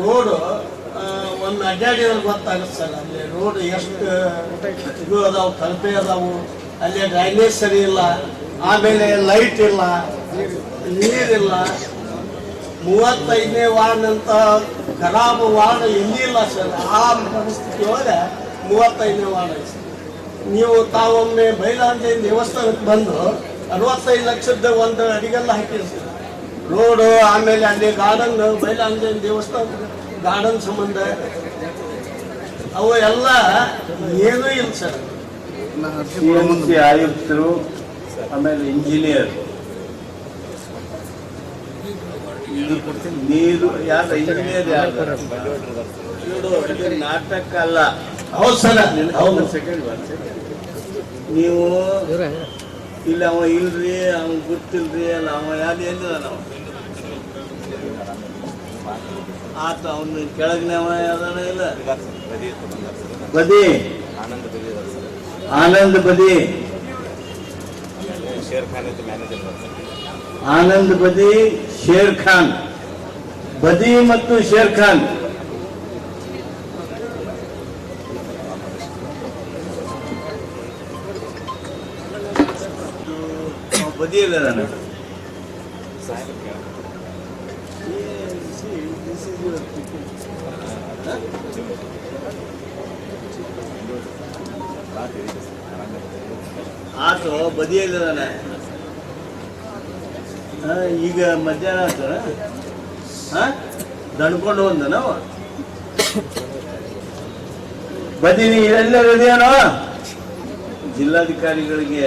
Road ಒಂದು ಅಡ್ಡಾಡಿದ್ರೆ ಗೊತ್ತಾಗುತ್ತೆ sir. ಅಲ್ಲಿ ರೋಡ್ ಎಷ್ಟು ಇದು ಅದಾವು ಕಲ್ಪೆ ಅದಾವು. ಅಲ್ಲಿ ಡ್ರೈನೇಜ್ ಸರಿ ಇಲ್ಲ. ಆಮೇಲೆ ಲೈಟ್ ಇಲ್ಲ. ನೀರಿಲ್ಲ. ಮೂವತ್ತೈದನೇ ವಾರ್ಡ್ ಅಂತ ಖರಾಬ್ ವಾರ್ಡ್ ಎಲ್ಲಿಲ್ಲ ಸರ್. ಆ ಪರಿಸ್ಥಿತಿ ಒಳಗೆ ಮೂವತ್ತೈದನೇ ವಾರ್ಡ್ ಐತೆ ನೀವು ತಾವೊಮ್ಮೆ ಬೈಲಾಂಜೆ ದೇವಸ್ಥಾನಕ್ಕೆ ಬಂದು ಅರವತ್ತೈದು ಲಕ್ಷದ ಒಂದು ಅಡಿಗೆಲ್ಲ ಹಾಕಿರ್ತೀವಿ ರೋಡು ಆಮೇಲೆ ಅಲ್ಲಿ ಗಾರ್ಡನ್ ಬೈಲಾಂಜೇನ ದೇವಸ್ಥಾನ ಗಾರ್ಡನ್ ಸಂಬಂಧ. ಅವು ಎಲ್ಲ ಏನೂ ಇಲ್ಲ ಸರ್. ಸಿ ಆಯುಕ್ತರು ಆಮೇಲೆ ಇಂಜಿನಿಯರ್ ನೀರು ಯಾರ ಇಂಜಿನಿಯರ್ ಯಾರು? ನಾಟಕ ಅಲ್ಲ. ಹೌದು ಸರ್. ಹೌದು. ಸೆಕೆಂಡ್ ನೀವು ಇಲ್ಲ, ಅವ ಇಲ್ರಿ ಅವ್ನ್ ಗೊತ್ತಿಲ್ರಿ, ಅಲ್ಲ, ಅವ ಯಾರು ಎಲ್ಲಿದ ನಾವು ಆತ ಅವನು ಕೆಳಗಿನವ ಯಾವ್ದಾನ ಇಲ್ಲ? ಬದಿ. ಆನಂದ್ ಬದಿ. ಅಂತ ಮ್ಯಾನೇಜರ್ ಆನಂದ್ ಬದಿ, ಶೇರ್ ಖಾನ್. ಬದಿ ಮತ್ತು ಶೇರ್ ಖಾನ್. ಅವ ಬದಿ ಇಲ್ಲ ನಾನು. ಆತು, ಬದಿಯಲ್ಲಿ ಈಗ ಮಧ್ಯಾಹ್ನ ಆತನ ಹಾ? ದಣ್ಕೊಂಡು ಬಂದ ನಾವು? ಬದಿ ನೀ ಎಲ್ಲರೂ ಇದೆಯೇನೋ ಜಿಲ್ಲಾಧಿಕಾರಿಗಳಿಗೆ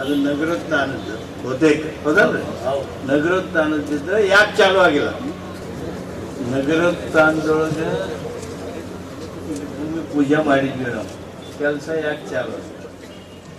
ಅದು ನಗರೋತ್ಥಾನದ್ದು ಬಹುತೇಕ ಹೌದಲ್ರಿ? ನಗರೋತ್ಥಾನದಿದ್ರೆ ಯಾಕೆ ಚಾಲೂ ಆಗಿಲ್ಲ? ನಗರೋತ್ಥಾನದೊಳಗೆ ಭೂಮಿ ಪೂಜೆ ಮಾಡಿದ್ವಿ ನಾವು. ಕೆಲಸ ಯಾಕೆ ಚಾಲೂ ಆಗಿಲ್ಲ?